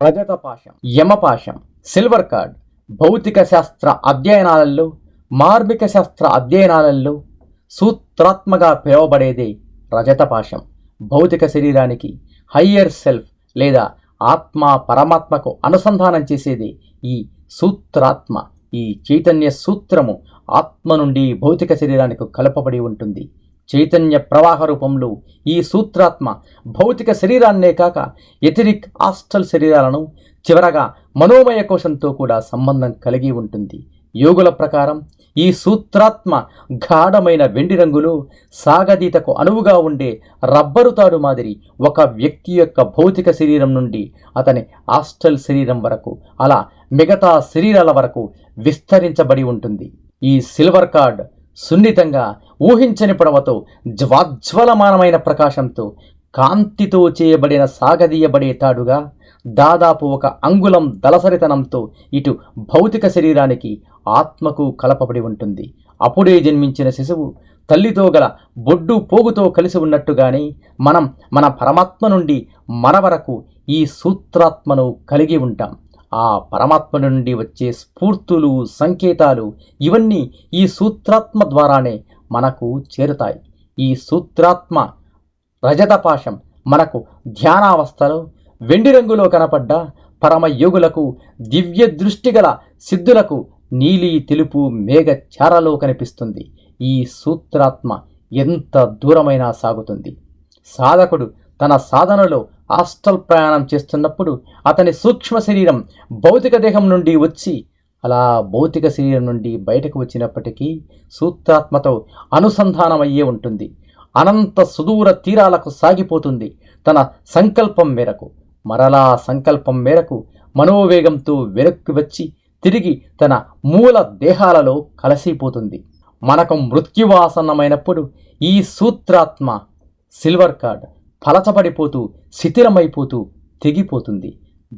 రజత పాశం యమపాశం silver card భౌతిక శాస్త్ర అధ్యయనాలలో మార్మిక శాస్త్ర అధ్యయనాలలో సూత్రాత్మగా పిలువబడేదే రజత పాశం భౌతిక శరీరానికి హయ్యర్ సెల్ఫ్ లేదా ఆత్మ పరమాత్మకు అనుసంధానం చేసేది ఈ సూత్రాత్మ. ఈ చైతన్య సూత్రము ఆత్మ నుండి భౌతిక శరీరానికి కలపబడి ఉంటుంది. చైతన్య ప్రవాహ రూపంలో ఈ సూత్రాత్మ భౌతిక శరీరాన్నే కాక ఎథిరిక్ ఆస్టల్ శరీరాలను చివరగా మనోమయ కోశంతో కూడా సంబంధం కలిగి ఉంటుంది. యోగుల ప్రకారం ఈ సూత్రాత్మ గాఢమైన వెండి రంగులో సాగదీతకు అనువుగా ఉండే రబ్బరు తాడు మాదిరి ఒక వ్యక్తి యొక్క భౌతిక శరీరం నుండి అతని ఆస్టల్ శరీరం వరకు అలా మిగతా శరీరాల వరకు విస్తరించబడి ఉంటుంది. ఈ సిల్వర్ కార్డ్ సున్నితంగా ఊహించని పొడవతో జ్వాజ్వలమానమైన ప్రకాశంతో కాంతితో చేయబడిన సాగదీయబడే తాడుగా దాదాపు ఒక అంగుళం దళసరితనంతో ఇటు భౌతిక శరీరానికి ఆత్మకు కలపబడి ఉంటుంది. అప్పుడే జన్మించిన శిశువు తల్లితో గల బొడ్డు పోగుతో కలిసి ఉన్నట్టుగానే మనం మన పరమాత్మ నుండి మన వరకు ఈ సూత్రాత్మను కలిగి ఉంటాం. ఆ పరమాత్మ నుండి వచ్చే స్ఫూర్తులు సంకేతాలు ఇవన్నీ ఈ సూత్రాత్మ ద్వారానే మనకు చేరుతాయి. ఈ సూత్రాత్మ రజతపాశం మనకు ధ్యానావస్థలో వెండి రంగులో కనపడ్డ పరమయోగులకు దివ్య దృష్టి గల సిద్ధులకు నీలి తెలుపు మేఘ చారలో కనిపిస్తుంది. ఈ సూత్రాత్మ ఎంత దూరమైనా సాగుతుంది. సాధకుడు తన సాధనలో హాస్టల్ ప్రయాణం చేస్తున్నప్పుడు అతని సూక్ష్మ శరీరం భౌతిక దేహం నుండి వచ్చి అలా భౌతిక శరీరం నుండి బయటకు వచ్చినప్పటికీ సూత్రాత్మతో అనుసంధానమయ్యే ఉంటుంది. అనంత సుదూర తీరాలకు సాగిపోతుంది తన సంకల్పం మేరకు. మరలా సంకల్పం మేరకు మనోవేగంతో వెనక్కి వచ్చి తిరిగి తన మూల దేహాలలో కలసిపోతుంది. మనకు మృత్యువాసన్నమైనప్పుడు ఈ సూత్రాత్మ సిల్వర్ కార్డ్ పలచబడిపోతూ శిథిలమైపోతూ తెగిపోతుంది.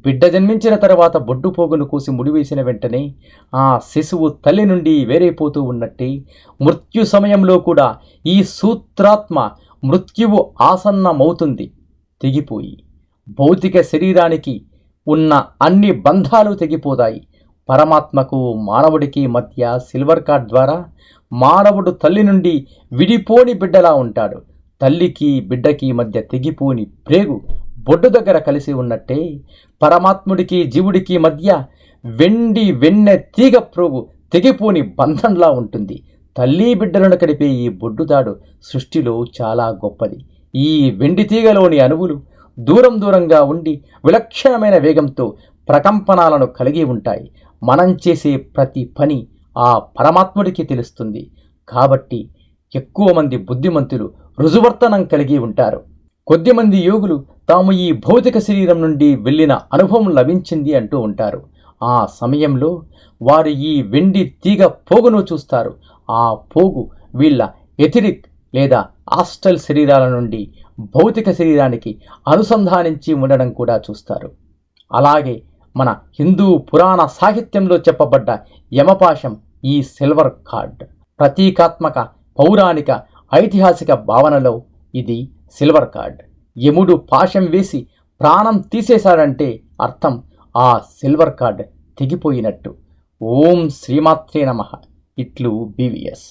బిడ్డ జన్మించిన తర్వాత బొడ్డు పోగును కోసి ముడివేసిన వెంటనే ఆ శిశువు తల్లి నుండి వేరైపోతూ ఉన్నట్టే మృత్యు సమయంలో కూడా ఈ సూత్రాత్మ మృత్యువు ఆసన్నమవుతుంది తెగిపోయి. భౌతిక శరీరానికి ఉన్న అన్ని బంధాలు తెగిపోతాయి. పరమాత్మకు మానవుడికి మధ్య సిల్వర్ కార్డ్ ద్వారా మానవుడు తల్లి నుండి విడిపోని బిడ్డలా ఉంటాడు. తల్లికి బిడ్డకి మధ్య తెగిపోని ప్రేగు బొడ్డు దగ్గర కలిసి ఉన్నట్టే పరమాత్ముడికి జీవుడికి మధ్య వెండి వెన్నె తీగ ప్రోగు తెగిపోని బంధంలా ఉంటుంది. తల్లి బిడ్డలను కలిపే ఈ బొడ్డుదాడు సృష్టిలో చాలా గొప్పది. ఈ వెండి తీగలోని అణువులు దూరం దూరంగా ఉండి విలక్షణమైన వేగంతో ప్రకంపనాలను కలిగి ఉంటాయి. మనం చేసే ప్రతి పని ఆ పరమాత్ముడికి తెలుస్తుంది. కాబట్టి ఎక్కువ మంది బుద్ధిమంతులు రుజువర్తనం కలిగి ఉంటారు. కొద్దిమంది యోగులు తాము ఈ భౌతిక శరీరం నుండి వెళ్ళిన అనుభవం లభించింది అంటూ ఉంటారు. ఆ సమయంలో వారు ఈ వెండి తీగ పోగును చూస్తారు. ఆ పోగు వీళ్ళ ఎథిరిక్ లేదా ఆస్టల్ శరీరాల నుండి భౌతిక శరీరానికి అనుసంధానించి ఉండడం కూడా చూస్తారు. అలాగే మన హిందూ పురాణ సాహిత్యంలో చెప్పబడ్డ యమపాశం ఈ సిల్వర్ కార్డ్ ప్రతీకాత్మక పౌరాణిక ఐతిహాసిక భావనలో ఇది సిల్వర్ కార్డ్. యముడు పాశం వేసి ప్రాణం తీసేశాడంటే అర్థం ఆ సిల్వర్ కార్డ్ తెగిపోయినట్టు. ఓం శ్రీమాత్రే నమ. ఇట్లు బీవీఎస్